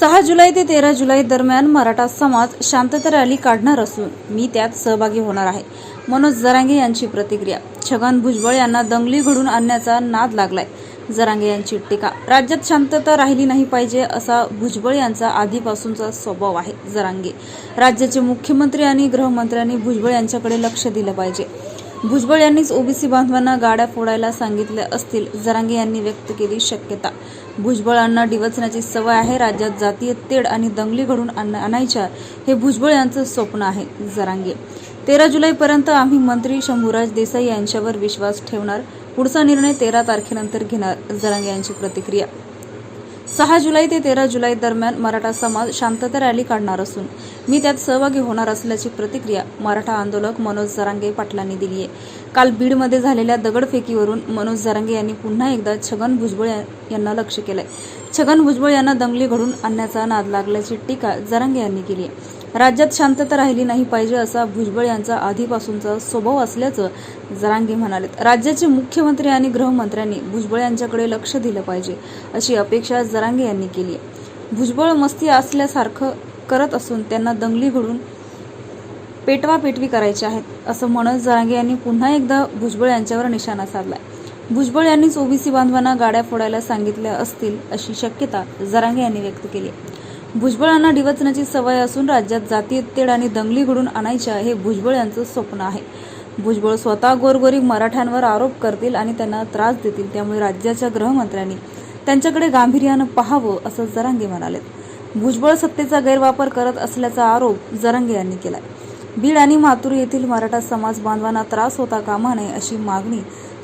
सहा जुलै ते तेरा जुलै दरम्यान मराठा समाज शांतता रॅली काढणार असून मी त्यात सहभागी होणार आहे. मनोज जरांगे यांची प्रतिक्रिया. छगन भुजबळ यांना दंगली घडून आणण्याचा नाद लागलाय. जरांगे यांची टीका. राज्यात शांतता राहिली नाही पाहिजे असा भुजबळ यांचा आधीपासूनचा स्वभाव आहे जरांगे. राज्याचे मुख्यमंत्री आणि गृहमंत्र्यांनी भुजबळ यांच्याकडे लक्ष दिलं पाहिजे. भुजबळ यांनीच ओबीसी बांधवांना गाड्या फोडायला सांगितल्या असतील जरांगे यांनी व्यक्त केली शक्यता. भुजबळांना डिवचण्याची सवय आहे राज्यात जातीय तेढ आणि दंगली घडून आण- आणायच्या हे भुजबळ यांचं स्वप्न आहे जरांगे. तेरा जुलैपर्यंत आम्ही मंत्री शंभूराज देसाई यांच्यावर विश्वास ठेवणार पुढचा निर्णय तेरा तारखेनंतर घेणार जरांगे यांची प्रतिक्रिया. सहा जुलै ते तेरा जुलै दरम्यान मराठा समाज शांतता रॅली काढणार असून मी त्यात सहभागी होणार असल्याची प्रतिक्रिया मराठा आंदोलक मनोज जरांगे पाटलांनी दिली आहे. काल बीडमध्ये झालेल्या दगडफेकीवरून मनोज जरांगे यांनी पुन्हा एकदा छगन भुजबळ यांना लक्ष केलंय. छगन भुजबळ यांना दंगली घडून आणण्याचा नाद लागल्याची टीका जरांगे यांनी केली आहे. राज्यात शांतता राहिली नाही पाहिजे असा भुजबळ यांचा आधीपासूनचा स्वभाव असल्याचं जरांगे म्हणाले राज्याचे मुख्यमंत्री आणि गृहमंत्र्यांनी भुजबळ यांच्याकडे लक्ष दिलं पाहिजे अशी अपेक्षा जरांगे यांनी केली आहे. भुजबळ मस्ती असल्यासारखं करत असून त्यांना दंगली घडून पेटवा पेटवी करायची आहेत असं म्हणत जरांगे यांनी पुन्हा एकदा भुजबळ यांच्यावर निशाणा साधलाय. भुजबळ यांनीच ओबीसी बांधवांना गाड्या फोडायला सांगितल्या असतील अशी शक्यता जरांगे यांनी व्यक्त केली भुजबळांना डिवचण्याची सवय असून राज्यात जातीय तेढ आणि दंगली घडून आणायच्या हे भुजबळ यांचं स्वप्न आहे. भुजबळ स्वतः गोरगोरी मराठ्यांवर आरोप करतील आणि त्यांना त्रास देतील त्यामुळे राज्याच्या गृहमंत्र्यांनी त्यांच्याकडे गांभीर्यानं पाहावं असं जरांगे म्हणालेत. भुजबळ सत्तेचा गैरवापर करत असल्याचा आरोप जरंगे यांनी केलाय. बीड आणि मातूर येथील मराठा समाज बांधवांना त्रास होता कामा नये अशी मागणी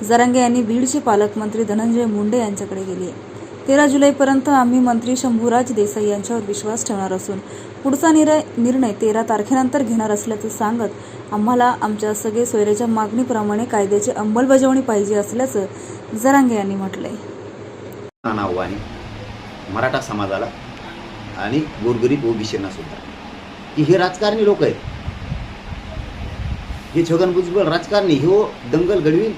जरंगे यांनी बीडचे पालकमंत्री धनंजय मुंडे यांच्याकडे केली आहे. तेरा जुलैपर्यंत आम्ही मंत्री शंभूराज देसाई यांच्यावर विश्वास ठेवणार असून पुढचा निर्णय निर्णय तेरा तारखेनंतर घेणार असल्याचं सांगत आम्हाला आमच्या सगळे सोयऱ्याच्या मागणीप्रमाणे कायद्याची अंमलबजावणी पाहिजे असल्याचं जरांगे यांनी म्हटलंय. मराठा समाजाला आणि गोरगरीब ओबीसींना सुद्धा. की हे राजकारणी लोक आहेत. हे छगन भुजबळ राजकारणी हे दंगल घडवीन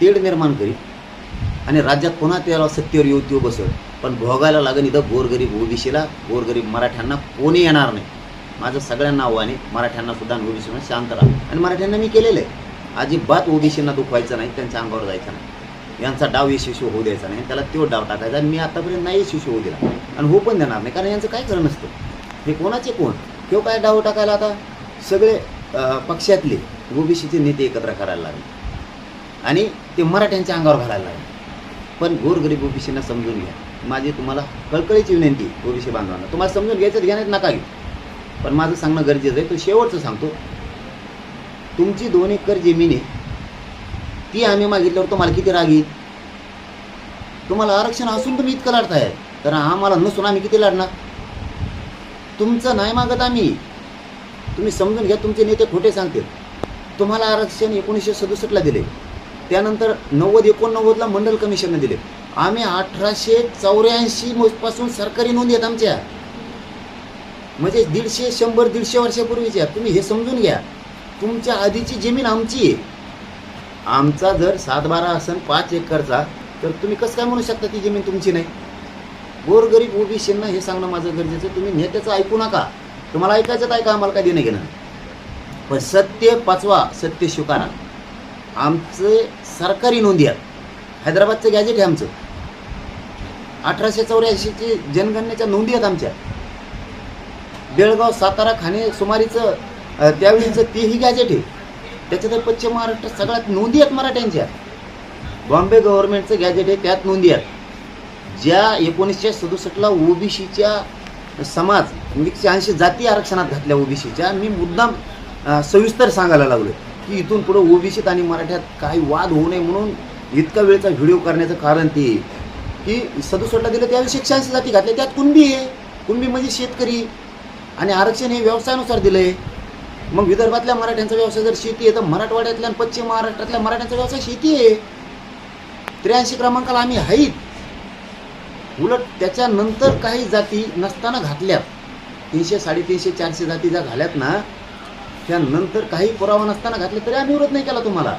तेढ निर्माण करीत आणि राज्यात पुन्हा त्याला सत्तेवर येऊ त्यो बसल पण भोगायला लागेल इथं गोरगरीब ओबीसीला गोरगरीब मराठ्यांना कोणी येणार नाही. माझं सगळ्यांना आव्हाने मराठ्यांना सुद्धा ओबीसीना शांत राहा. आणि मराठ्यांना मी केलेलं आहे. अजिबात ओबीसींना दुखवायचं नाही त्यांच्या अंगावर जायचं नाही. यांचा डाव यशस्वी होऊ द्यायचा नाही त्याला तो डाव टाकायचा आणि मी आतापर्यंत नाही यशस्वी होऊ दिला. आणि हो पण देणार नाही कारण यांचं काय खरं नसतं. हे कोणाचे कोण? किंवा काय डाव टाकायला आता? सगळे पक्षातले ओबीसीचे नेते एकत्र करायला लागले. आणि ते मराठ्यांच्या अंगावर घालायला लागले. पण गोरगरीब ओबीसींना समजून घ्या. माझी तुम्हाला कळकळीची विनंती ओबीसी बांधवांना. तुम्हाला समजून घ्यायचं घेण्यात नका घेऊ. पण माझं सांगणं गरजेचं आहे तो शेवटचं सांगतो. तुमची दोन एकर जमिनी ती आम्ही मागितल्यावर तुम्हाला किती राग येईल? तुम्हाला आरक्षण असून तुम्ही इतकं लढताय. तर आम्हाला नसून आम्ही किती लढणार? तुमचं नाही मागत आम्ही. तुम्ही समजून घ्या तुमचे नेते खोटे सांगतील. तुम्हाला आरक्षण एकोणीसशे सदुसष्टला दिले. त्यानंतर नव्वद एकोणनव्वदला मंडल कमिशनने दिले. आम्ही अठराशे चौऱ्याऐंशी पासून सरकारी नोंदी आहेत आमच्या. म्हणजे दीडशे शंभर दीडशे वर्षापूर्वीच्या. तुम्ही हे समजून घ्या. तुमच्या आधीची जमीन आमची आहे. आमचा जर सात बारा असेल पाच एकरचा तर तुम्ही कसं काय म्हणू शकता ती जमीन तुमची नाही? गोरगरीब ओबीसींना हे सांगणं माझं गरजेचं तुम्ही नेत्याचं ऐकू नका. तुम्हाला ऐकायचं तर ऐका आम्हाला काय देणं घेणं पण सत्य पाचवा सत्य स्वीकारा आमचे सरकारी नोंदी आहेत. हैदराबादचं गॅजेट आहे आमचं. अठराशे चौऱ्याऐंशीची जनगणनेच्या नोंदी आहेत आमच्या. बेळगाव सातारा खाणे सुमारीचं त्यावेळीचं तेही गॅजेट आहे. त्याच्यात पश्चिम महाराष्ट्र सगळ्यात नोंदी आहेत मराठ्यांच्या बॉम्बे गव्हर्नमेंटचं गॅजेट आहे त्यात नोंदी आहेत. ज्या एकोणीसशे सदुसष्टला ओबीसीच्या समाज म्हणजे एकशे ऐंशी जाती आरक्षणात घातल्या ओबीसीच्या मी मुद्दाम सविस्तर सांगायला लागलो की इथून पुढं ओबीसीत आणि मराठ्यात काही वाद होऊ नये म्हणून इतका वेळचा व्हिडिओ करण्याचं कारण ते. की सदुसष्टला दिलं त्यावेळी एकशे ऐंशी जाती घातल्या त्यात कुणबी आहे? कुणबी म्हणजे शेतकरी. आणि आरक्षण हे व्यवसायानुसार दिलं आहे मग विदर्भातल्या मराठ्यांचा व्यवसाय जर शेती आहे तर मराठवाड्यातल्या आणि पश्चिम महाराष्ट्रातल्या मराठ्यांचा व्यवसाय शेती आहे. त्र्याऐंशी क्रमांकाला आम्ही आहेत उलट त्याच्यानंतर काही जाती नसताना घातल्यात. तीनशे साडेतीनशे चारशे जाती ज्या घाल्यात ना त्यानंतर काही पुरावा नसताना घातले तरी आम्ही विरोध नाही केला तुम्हाला.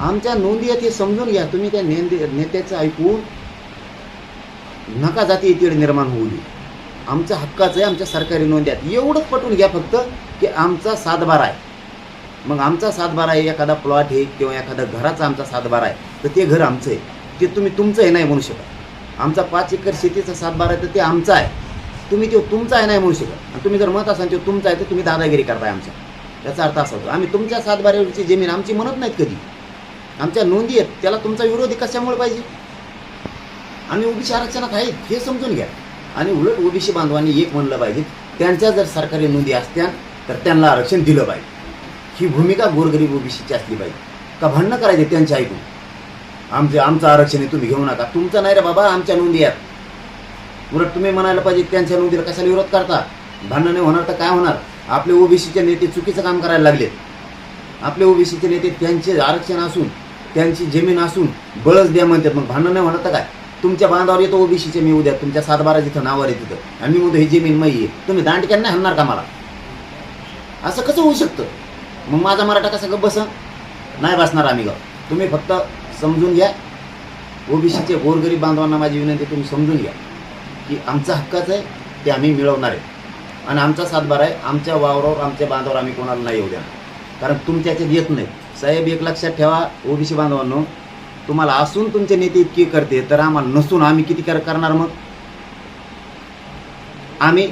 आमच्या नोंदी आहेत हे समजून घ्या. तुम्ही त्या नेंदे नेत्याचं ऐकून नका जाती येतील निर्माण होऊ दे आमच्या हक्काचं आहे आमच्या सरकारी नोंद्यात एवढंच पटवून घ्या फक्त की आमचा सातबारा आहे. मग आमचा सातबारा आहे एखादा प्लॉट आहे किंवा एखादा घराचा आमचा सातबारा आहे तर ते घर आमचं आहे. ते तुम्ही तुमचं आहे नाही म्हणू शकत. आमचा पाच एकर शेतीचा सातबारा आहे तर ते आमचा आहे. तुम्ही तो तुमचा आहे नाही म्हणू शकत. आणि तुम्ही जर मत असाल तो तुमचा आहे तर तुम्ही दादागिरी करताय आमच्या याचा अर्थ असा होतो. आम्ही तुमच्या सातबाऱ्यावरची जमीन आमची म्हणत नाहीत कधी. आमच्या नोंदी आहेत. त्याला तुमचा विरोधी कशामुळे पाहिजे? आम्ही ओबीसी आरक्षणात आहेत हे समजून घ्या. आणि उलट ओबीसी बांधवांनी एक म्हणलं पाहिजे त्यांच्या जर सरकारी नोंदी असत्या तर त्यांना आरक्षण दिलं पाहिजे. ही भूमिका गोरगरीब ओबीसीची असली पाहिजे. का भांडणं करायचे त्यांच्या ऐकून? आमचे आमचं आरक्षण आहे तुम्ही घेऊ नका. तुमचं नाही रे बाबा आमच्या नोंदी आहेत. उलट तुम्ही म्हणायला पाहिजे त्यांच्या नोंदीला कशाला विरोध करता? भांडणं नाही होणार तर काय होणार? आपले ओबीसीचे नेते चुकीचं काम करायला लागलेत. आपले ओबीसीचे नेते त्यांचे आरक्षण असून त्यांची जमीन असून बळच द्या म्हणतात. मग भांडण नाही होणार तर काय? तुमच्या बांधावर येतो ओबीसीचे मी उद्या तुमच्या सातबारा जिथं नावावर आहे तिथं. आणि मी म्हणतो ही जमीन मै आहे तुम्ही दांडक्यान नाही हणणार का मला? असं कसं होऊ शकतं? मग माझा मराठा कसं गप्प बसा? नाही बसणार आम्ही गाव तुम्ही फक्त समजून घ्या. ओबीसीचे गोरगरीब बांधवांना माझी विनंती तुम्ही समजून घ्या की आमचा हक्काच आहे ते आम्ही मिळवणार आहे. आणि आमचा सातबारा आहे आमच्या वावरावर आमच्या बांधावर आम्ही कोणाला नाही येऊ द्या कारण तुमच्या याच्यात येत नाही. साहेब एक लक्षात ठेवा ओबीसी बांधवांनो तुम्हाला असून तुमचे नेते इतके करते तर आम्हाला नसून आम्ही किती कर करणार मग? आम्ही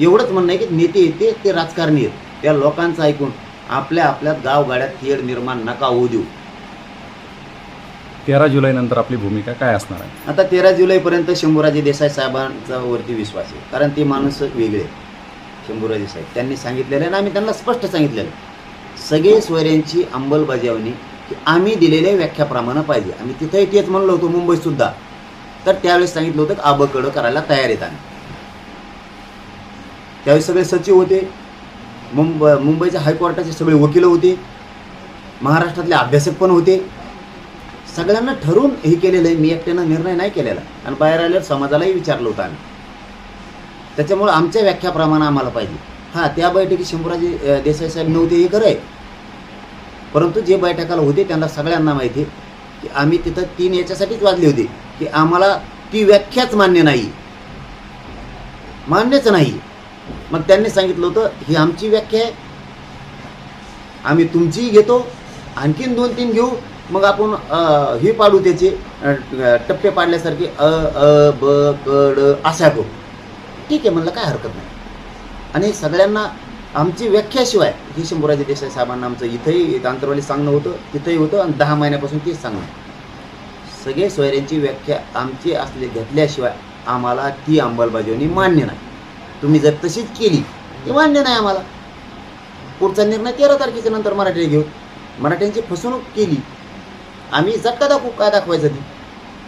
एवढंच म्हणणं आहे की नेते येते ते राजकारणी आहेत. त्या लोकांचं ऐकून आपल्या आपल्या गावगाड्यात तेढ निर्माण नका होऊ देऊ. तेरा जुलैनंतर आपली भूमिका काय असणार आहे? आता तेरा जुलैपर्यंत शंभूराजे देसाई साहेबांचा वरती विश्वास आहे. कारण ते माणूस वेगळे शंभूराजे साहेब. त्यांनी सांगितलेलं आहे आणि आम्ही त्यांना स्पष्ट सांगितलेलं. सगळे सोयऱ्यांची अंमलबजावणी आम्ही दिलेल्या व्याख्याप्रमाणे पाहिजे. आम्ही तिथंही तेच म्हणलो होतो मुंबई सुद्धा तर त्यावेळेस सांगितलं होतं की आबकडं करायला तयार आहेत आम्ही. त्यावेळेस सगळे सचिव होते. मुंबई मुंबईच्या हायकोर्टाचे सगळे वकील होते. महाराष्ट्रातले अभ्यासक पण होते. सगळ्यांना ठरवून हे केलेलं आहे. मी एकट्यानं निर्णय नाही केलेला. आणि बाहेर आल्यावर समाजालाही विचारलं होतं आम्ही. त्याच्यामुळं आमच्या व्याख्याप्रमाणे आम्हाला पाहिजे. हां त्या बैठकीत शंभूराजे देसाई साहेब नव्हते हे खरं आहे. परंतु जे बैठकाला होते त्यांना सगळ्यांना माहिती आहे की आम्ही तिथं तीन याच्यासाठीच वाजले होते की आम्हाला ती व्याख्याच मान्य नाही. मान्यच नाही. मग त्यांनी सांगितलं होतं ही आमची व्याख्या आहे. आम्ही तुमचीही घेतो आणखीन दोन तीन घेऊ. मग आपण हे पाडू त्याचे टप्पे पाडल्यासारखे अ अ ब कड असा करू. ठीक आहे म्हणलं काय हरकत नाही. आणि सगळ्यांना आमची व्याख्याशिवाय ही शंभूराजे देसाई साहेबांना आमचं इथंही आंतरवाली सांगणं होतं तिथंही होतं आणि दहा महिन्यापासून तेच सांगणं सगळे सोयऱ्यांची व्याख्या आमची असले घेतल्याशिवाय आम्हाला ती अंमलबजावणी मान्य नाही. तुम्ही जर तशीच केली ती मान्य नाही आम्हाला. पुढचा निर्णय तेरा तारखेच्या नंतर मराठी घेऊ. मराठ्यांची फसवणूक केली. आम्ही जटका दाखवू काय दाखवायचं ती?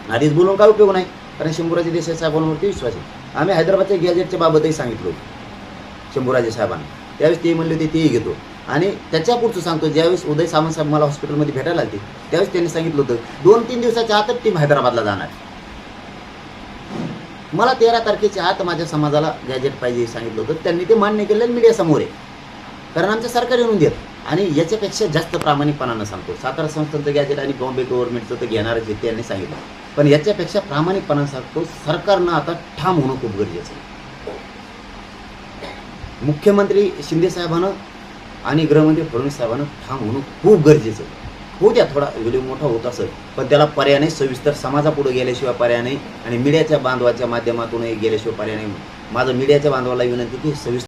आधीच बोलून काय उपयोग नाही? कारण शंभूराजे देसाई साहेबांवरती विश्वास आहे. आम्ही हैदराबादच्या गॅजेटच्या बाबतही सांगितलं होतं. शंभूराजे साहेबांना. त्यावेळेस ते म्हणले होते तेही घेतो. आणि त्याच्या पुढचं सांगतो ज्यावेळेस उदय सामंत साहेब मला हॉस्पिटलमध्ये भेटायला आले त्यावेळेस त्यांनी सांगितलं होतं दोन तीन दिवसाच्या आतच टीम हैदराबादला जाणार मला तेरा तारखेच्या आत माझ्या समाजाला गॅजेट पाहिजे हे सांगितलं होतं. त्यांनी ते मान्य केलं मीडियासमोर आहे. कारण आमचं सरकार येऊन देत. आणि याच्यापेक्षा जास्त प्रामाणिकपणानं सांगतो. सातारा संस्थांचं गॅजेट आणि बॉम्बे गव्हर्नमेंटचं तर घेणारच आहे त्यांनी सांगितलं. पण याच्यापेक्षा प्रामाणिकपणानं सांगतो सरकारनं आता ठाम होणं खूप गरजेचं आहे. मुख्यमंत्री शिंदे साहेबानं आणि गृहमंत्री फडणवीस साहेबानं ठाम होणं खूप गरजेचं हो त्या द्या थोडा व्हिडिओ मोठा होत असेल पण त्याला पर्याय नाही. सविस्तर समाजापुढे गेल्याशिवाय पर्याय नाही आणि मीडियाच्या बांधवाच्या माध्यमातूनही गेल्याशिवाय पर्याय नाही. माझं मीडियाच्या बांधवाला विनंती की सविस्तर